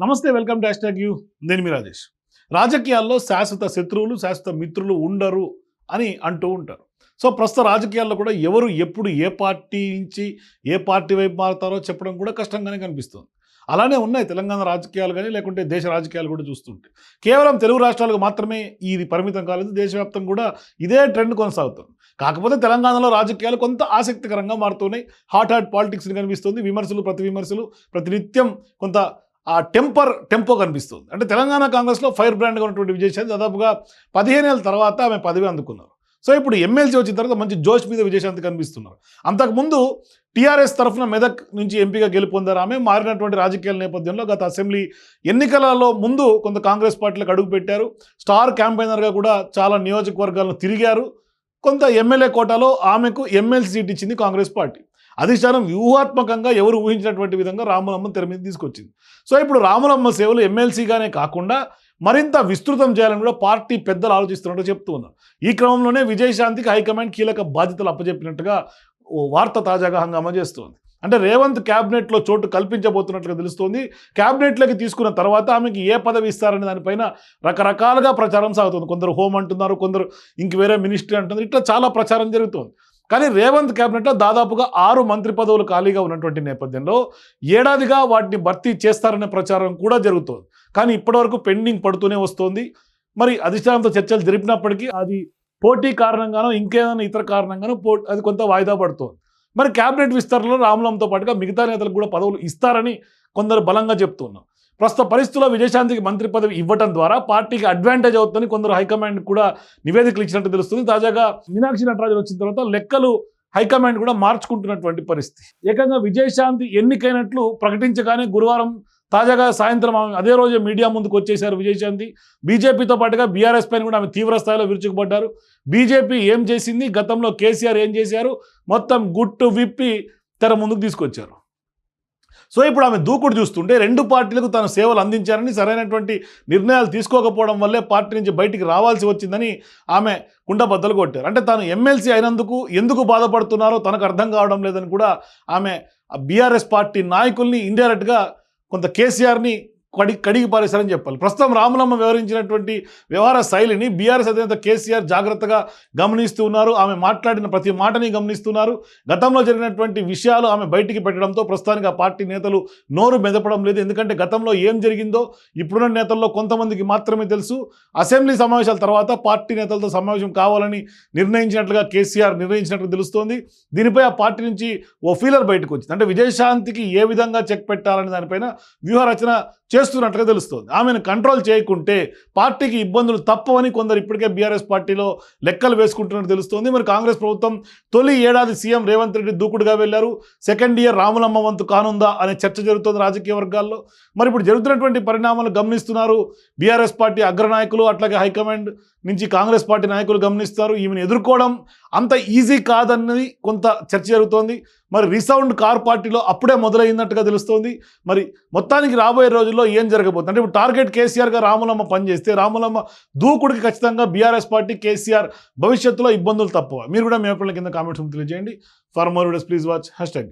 నమస్తే welcome to hash you. నేను మీ రాజేష్. రాజకీయాల్లో శాశ్వత శత్రువులు శాశ్వత మిత్రులు ఉండరు అని అంటూ ఉంటారు. సో ప్రస్తుత రాజకీయాల్లో కూడా ఎవరు ఎప్పుడు ఏ పార్టీ నుంచి ఏ పార్టీ వైపు మారుతారో చెప్పడం కూడా కష్టంగానే కనిపిస్తుంది. అలానే ఉన్నాయి తెలంగాణ రాజకీయాలు కానీ లేకుంటే దేశ రాజకీయాలు కూడా చూస్తుంటే. కేవలం తెలుగు రాష్ట్రాలకు మాత్రమే ఇది పరిమితం కాలేదు. దేశవ్యాప్తంగా కూడా ఇదే ట్రెండ్ కొనసాగుతుంది. కాకపోతే తెలంగాణలో రాజకీయాలు కొంత ఆసక్తికరంగా మారుతున్నాయి హాట్ హాట్ పాలిటిక్స్ని కనిపిస్తుంది. విమర్శలు ప్రతి విమర్శలు ప్రతినిత్యం కొంత ఆ టెంపర్ టెంపో కనిపిస్తుంది. అంటే తెలంగాణ కాంగ్రెస్లో ఫైర్ బ్రాండ్గా ఉన్నటువంటి విజయశాంతి దాదాపుగా పదిహేను ఏళ్ళ తర్వాత ఆమె పదవి అందుకున్నారు. సో ఇప్పుడు ఎమ్మెల్సీ వచ్చిన తర్వాత మంచి జోష్ మీద విజయశాంతి కనిపిస్తున్నారు. అంతకుముందు టీఆర్ఎస్ తరఫున మెదక్ నుంచి ఎంపీగా గెలుపొందారు ఆమె. మారినటువంటి రాజకీయాల నేపథ్యంలో గత అసెంబ్లీ ఎన్నికలలో ముందు కొంత కాంగ్రెస్ పార్టీలకు అడుగు పెట్టారు. స్టార్ క్యాంపెయినర్గా కూడా చాలా నియోజకవర్గాలను తిరిగారు. కొంత ఎమ్మెల్యే కోటాలో ఆమెకు ఎమ్మెల్సీ సీట్ ఇచ్చింది కాంగ్రెస్ పార్టీ. అధిష్టానం వ్యూహాత్మకంగా ఎవరు ఊహించినటువంటి విధంగా రాములమ్మ తెర మీద తీసుకొచ్చింది. సో ఇప్పుడు రాములమ్మ సేవలు ఎమ్మెల్సీగానే కాకుండా మరింత విస్తృతం చేయాలని కూడా పార్టీ పెద్దలు ఆలోచిస్తున్నట్టు చెప్తూ ఉన్నారు. ఈ క్రమంలోనే విజయశాంతికి హైకమాండ్ కీలక బాధ్యతలు అప్పచెప్పినట్టుగా ఓ వార్త తాజాగా హంగామా చేస్తోంది. అంటే రేవంత్ క్యాబినెట్లో చోటు కల్పించబోతున్నట్లుగా తెలుస్తోంది. క్యాబినెట్లోకి తీసుకున్న తర్వాత ఆమెకి ఏ పదవి ఇస్తారనే దానిపైన రకరకాలుగా ప్రచారం సాగుతుంది. కొందరు హోమ్ అంటున్నారు కొందరు ఇంక వేరే మినిస్ట్రీ అంటున్నారు. ఇట్లా చాలా ప్రచారం జరుగుతోంది. కానీ రేవంత్ క్యాబినెట్లో దాదాపుగా ఆరు మంత్రి పదవులు ఖాళీగా ఉన్నటువంటి నేపథ్యంలో ఏడాదిగా వాటిని భర్తీ చేస్తారనే ప్రచారం కూడా జరుగుతోంది. కానీ ఇప్పటివరకు పెండింగ్ పడుతూనే వస్తోంది. మరి అధిష్టానంతో చర్చలు జరిపినప్పటికీ అది పోటీ కారణంగానో ఇంకేదైనా ఇతర కారణంగానో పో అది కొంత వాయిదా పడుతోంది. మరి క్యాబినెట్ విస్తరణలో రాములంతో పాటుగా మిగతా నేతలకు కూడా పదవులు ఇస్తారని కొందరు బలంగా చెప్తున్నారు. ప్రస్తుత పరిస్థితుల్లో విజయశాంతికి మంత్రి పదవి ఇవ్వడం ద్వారా పార్టీకి అడ్వాంటేజ్ అవుతుందని కొందరు హైకమాండ్ కూడా నివేదికలు ఇచ్చినట్టు తెలుస్తుంది. తాజాగా మీనాక్షి నటరాజన్ వచ్చిన తర్వాత లెక్కలు హైకమాండ్ కూడా మార్చుకుంటున్నటువంటి పరిస్థితి. ఏకంగా విజయశాంతి ఎన్నికైనట్లు ప్రకటించగానే గురువారం తాజాగా సాయంత్రం ఆమె అదే రోజే మీడియా ముందుకు వచ్చేశారు విజయశాంతి. బీజేపీతో పాటుగా బీఆర్ఎస్ పైన కూడా ఆమె తీవ్ర స్థాయిలో విరుచుకుపడ్డారు. బీజేపీ ఏం చేసింది? గతంలో కేసీఆర్ ఏం చేశారు? మొత్తం గుట్టు విప్పి తెర ముందుకు తీసుకొచ్చారు. సో ఇప్పుడు ఆమె దూకుడు చూస్తుంటే రెండు పార్టీలకు తన సేవలు అందించారని సరైనటువంటి నిర్ణయాలు తీసుకోకపోవడం వల్లే పార్టీ నుంచి బయటికి రావాల్సి వచ్చిందని ఆమె కుండబద్దలు కొట్టారు. అంటే తాను ఎమ్మెల్సీ అయినందుకు ఎందుకు బాధపడుతున్నారో తనకు అర్థం కావడం లేదని కూడా ఆమె బీఆర్ఎస్ పార్టీ నాయకుల్ని ఇండైరెక్ట్గా కొంత కేసీఆర్ని కడి కడిగి పారేశారని చెప్పాలి. ప్రస్తుతం రాములమ్మ వివరించినటువంటి వ్యవహార శైలిని బీఆర్ఎస్ అధినేత కేసీఆర్ జాగ్రత్తగా గమనిస్తూ ఉన్నారు. ఆమె మాట్లాడిన ప్రతి మాటని గమనిస్తున్నారు. గతంలో జరిగినటువంటి విషయాలు ఆమె బయటికి పెట్టడంతో ప్రస్తుతానికి ఆ పార్టీ నేతలు నోరు మెదపడం లేదు. ఎందుకంటే గతంలో ఏం జరిగిందో ఇప్పుడున్న నేతల్లో కొంతమందికి మాత్రమే తెలుసు. అసెంబ్లీ సమావేశాల తర్వాత పార్టీ నేతలతో సమావేశం కావాలని నిర్ణయించినట్లుగా కేసీఆర్ నిర్ణయించినట్లు తెలుస్తోంది. దీనిపై ఆ పార్టీ నుంచి ఓ ఫీలర్ బయటకు వచ్చింది. అంటే విజయశాంతికి ఏ విధంగా చెక్ పెట్టాలని దానిపైన వ్యూహరచన చేస్తున్నట్లుగా తెలుస్తుంది. ఆమెను కంట్రోల్ చేయకుంటే పార్టీకి ఇబ్బందులు తప్పవని కొందరు ఇప్పటికే బీఆర్ఎస్ పార్టీలో లెక్కలు వేసుకుంటున్నట్టు తెలుస్తోంది. మరి కాంగ్రెస్ ప్రభుత్వం తొలి ఏడాది సీఎం రేవంత్ రెడ్డి దూకుడుగా వెళ్ళారు. సెకండ్ ఇయర్ రాములమ్మ వంతు కానుందా అనే చర్చ జరుగుతోంది రాజకీయ వర్గాల్లో. మరి ఇప్పుడు జరుగుతున్నటువంటి పరిణామాలు గమనిస్తున్నారు. బీఆర్ఎస్ పార్టీ అగ్రనాయకులు అట్లాగే హైకమాండ్ నుంచి కాంగ్రెస్ పార్టీ నాయకులు గమనిస్తారు. ఈమెను ఎదుర్కోవడం అంత ఈజీ కాదన్నది కొంత చర్చ జరుగుతోంది. మరి రీసౌండ్ కార్ పార్టీలో అప్పుడే మొదలైందట్టుగా తెలుస్తోంది. మరి మొత్తానికి రాబోయే రోజుల్లో ఏం జరగబోతుంది? అంటే ఇప్పుడు టార్గెట్ కేసీఆర్గా రాములమ్మ పనిచేస్తే రాములమ్మ దూకుడికి ఖచ్చితంగా బీఆర్ఎస్ పార్టీ కేసీఆర్ భవిష్యత్తులో ఇబ్బందులు తప్పవ. మీరు కూడా మీ అభిప్రాయాల కింద కామెంట్స్ తెలియజేయండి. For more videos please watch hashtag